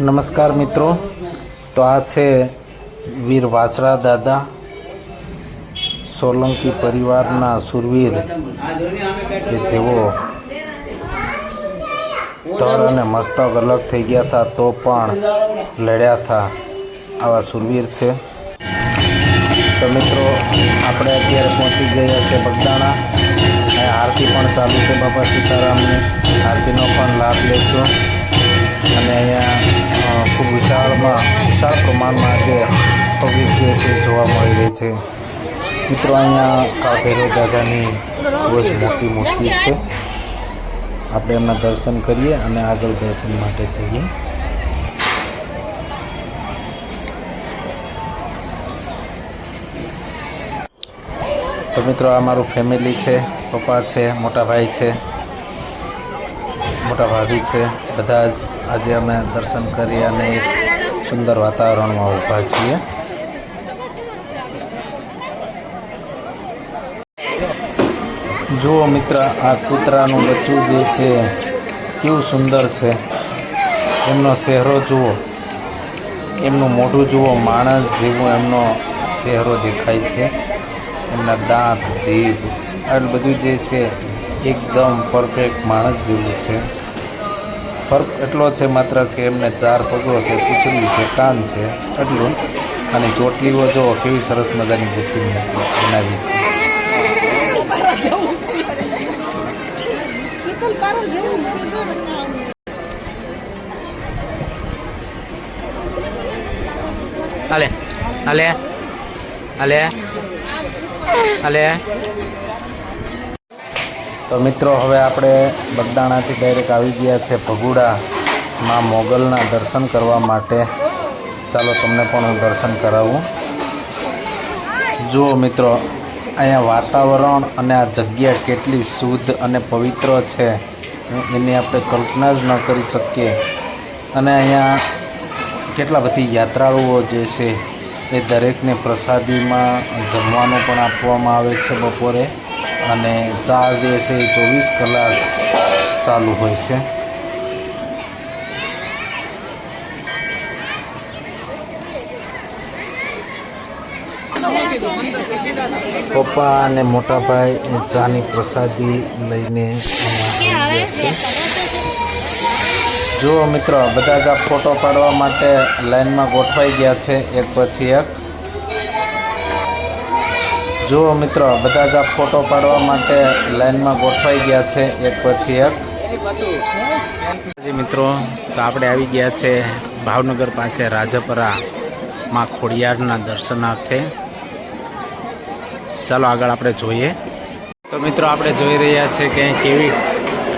નમસ્કાર મિત્રો. તો આ છે વીર વાસરા દાદા, સોલંકી પરિવારના સુરવીર, કે જેઓ તળ અને મસ્તક અલગ થઈ ગયા હતા, તો પણ લડ્યા હતા. આવા સુરવીર છે. તો મિત્રો, આપણે અત્યારે પહોંચી ગયા છે બગદાણા. અને આરતી પણ ચાલુ છે બાપા સીતારામની. આરતીનો પણ લાભ લેશું. અને અહીંયા વિશાળમાં વિશાળ પ્રમાણમાં આજે પબ્લિક જે છે જોવા મળી રહી છે. મિત્રો અહીંયા કાળભૈરવ દાદાની બહુ જ મોટી મૂર્તિ છે. આપણે એમના દર્શન કરીએ અને આગળ દર્શન માટે જઈએ. તો મિત્રો, આ મારું ફેમિલી છે, પપ્પા છે, મોટા ભાઈ છે, મોટા ભાભી છે. બધા જ આજે અમે દર્શન કરી અને સુંદર વાતાવરણમાં ઊભા છીએ. જુઓ મિત્ર, આ કૂતરાનું બચ્ચું જે છે, કેવું સુંદર છે. એમનો ચહેરો જુઓ. એમનું મોઢું જુઓ, માણસ જેવું એમનો ચહેરો દેખાય છે. એમના દાંત જીભ, આ બધું જે છે, એકદમ પરફેક્ટ માણસ જેવું છે. ફરક એટલો છે માત્ર કે એમને ચાર પગો છે, પૂછડી છે, કાન છે, એટલું. અને ચોટલીઓ જો કેવી સરસ મજાની ગોઠવી બનાવી છે. હાલે હાલે હાલે હાલે. તો મિત્રો, હવે આપણે બગદાણાથી ડાયરેક્ટ આવી ગયા છે ભગુડામાં મોગલના દર્શન કરવા માટે. ચાલો તમને પણ હું દર્શન કરાવું. જુઓ મિત્રો, અહીંયા વાતાવરણ અને આ જગ્યા કેટલી શુદ્ધ અને પવિત્ર છે. એની આપણે કલ્પના જ ન કરી શકીએ. અને અહીંયા કેટલા બધી યાત્રાળુઓ જે છે એ દરેકને પ્રસાદીમાં જમવાનું પણ આપવામાં આવે છે બપોરે. અને ચા જે છે એ ચોવીસ કલાક ચાલુ હોય છે. પપ્પા અને મોટાભાઈ ચાની પ્રસાદી લઈને જુઓ મિત્રો, બધા જ ફોટો પાડવા માટે લાઈનમાં ગોઠવાઈ ગયા છે. એક પછી એક. જુઓ મિત્રો, બધા જ ફોટો પાડવા માટે લાઈનમાં ગોઠવાઈ ગયા છે. એક પછી એક. મિત્રો, તો આપણે આવી ગયા છે ભાવનગર પાસે રાજપરા માં ખોડિયારના દર્શનાર્થે. ચાલો આગળ આપણે જોઈએ. તો મિત્રો, આપણે જોઈ રહ્યા છે કે કેવી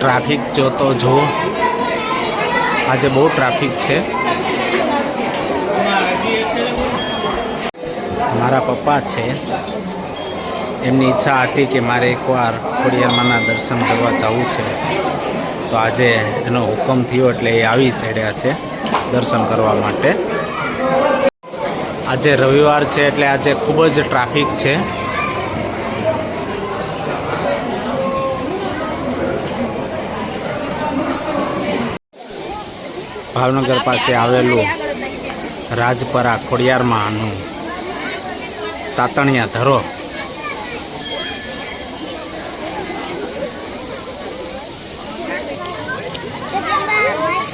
ટ્રાફિક જોતો જુઓ આજે બહુ ટ્રાફિક છે. મારા પપ્પા છે. એમની ઈચ્છા હતી કે મારે એકવાર ખોડિયારમાંના દર્શન કરવા જવું છે. તો આજે એનો હુકમ થયો એટલે એ આવી ચડ્યા છે દર્શન કરવા માટે. આજે રવિવાર છે એટલે આજે ખૂબ જ ટ્રાફિક છે. ભાવનગર પાસે આવેલું રાજપરા ખોડિયારમાંનું તાતણિયા ધરો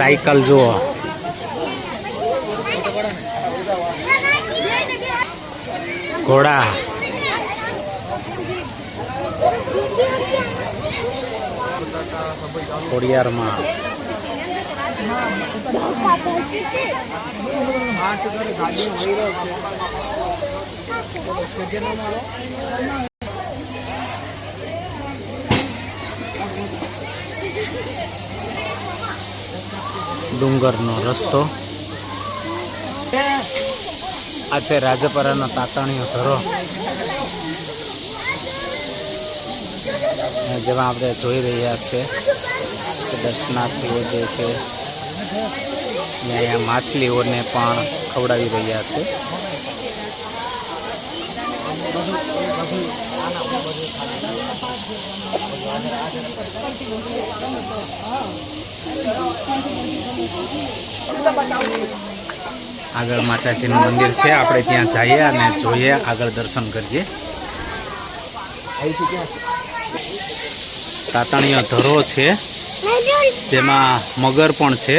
સાયકલ જુઓ ઘોડા ખોડિયારમાં ડુંગરનો રસ્તો. આ છે રાજપરાનો તાતણીયો ધરો. જેમાં આપણે જોઈ રહ્યા છે કે દર્શનાર્થીઓ જે છે અહીંયા માછલીઓને પણ ખવડાવી રહ્યા છે. આગળ માતાજીનું મંદિર છે. આપણે ત્યાં જઈએ અને જોઈએ, આગળ દર્શન કરીએ. તાતણીય ધરો છે, જેમાં મગર પણ છે.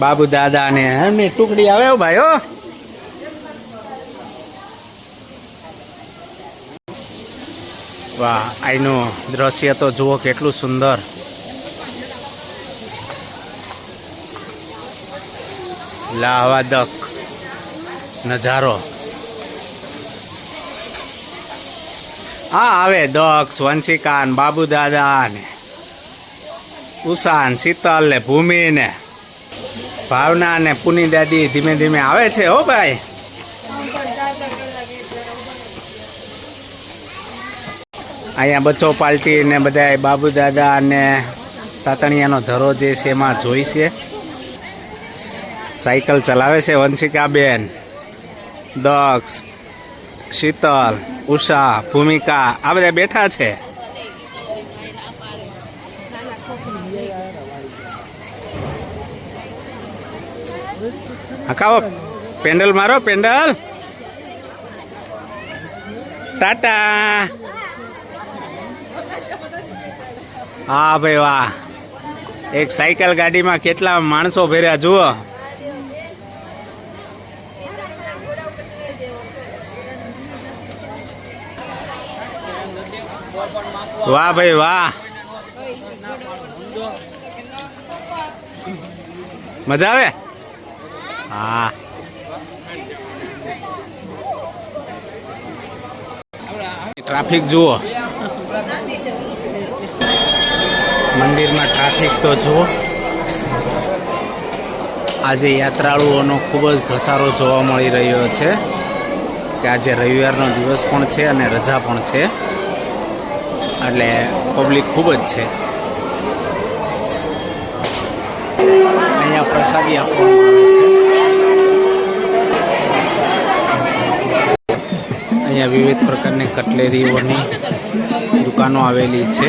બાબુ દાદા ને ટુકડી આવે ભાઈઓ ભાઈ વાહ અહીંનું દ્રશ્ય તો જુઓ કેટલું સુંદર. લાહવાદક નજારો. હા, આવે દક્ષ વંશિકા ને બાબુ દાદા ને ઉષાન શીતલ ને ભૂમિ ને ભાવના ને પુની દાદી ધીમે ધીમે આવે છે હો ભાઈ. અહીંયા બચ્ચો પાલટી ને બધા બાબુ દાદા અને તાતણિયાનો ધરો જે છે એમાં જોઈ છે. સાયકલ ચલાવે છે વંશિકાબેન દક્ષ, શીતલ, ઉષા, ભૂમિકા, આ બધા બેઠા છે. હકાવો, પેન્ડલ મારો, પેન્ડલ. ટાટા. હા ભાઈ, વાહ. એક સાયકલ ગાડીમાં કેટલા માણસો ભેર્યા, જુઓ. વાહ ભાઈ, વાહ. મજા આવે? હા. ટ્રાફિક, જુઓ. મંદિરમાં ટ્રાફિક તો જુઓ. આજે યાત્રાળુઓનો ખૂબ જ ઘસારો જોવા મળી રહ્યો છે કે આજે રવિવારનો દિવસ પણ છે અને રજા પણ છે. એટલે પબ્લિક ખૂબ જ છે. અહીંયા પ્રસાદી આપવામાં આવે છે. અહીંયા વિવિધ પ્રકારની કટલેરીઓની દુકાનો આવેલી છે.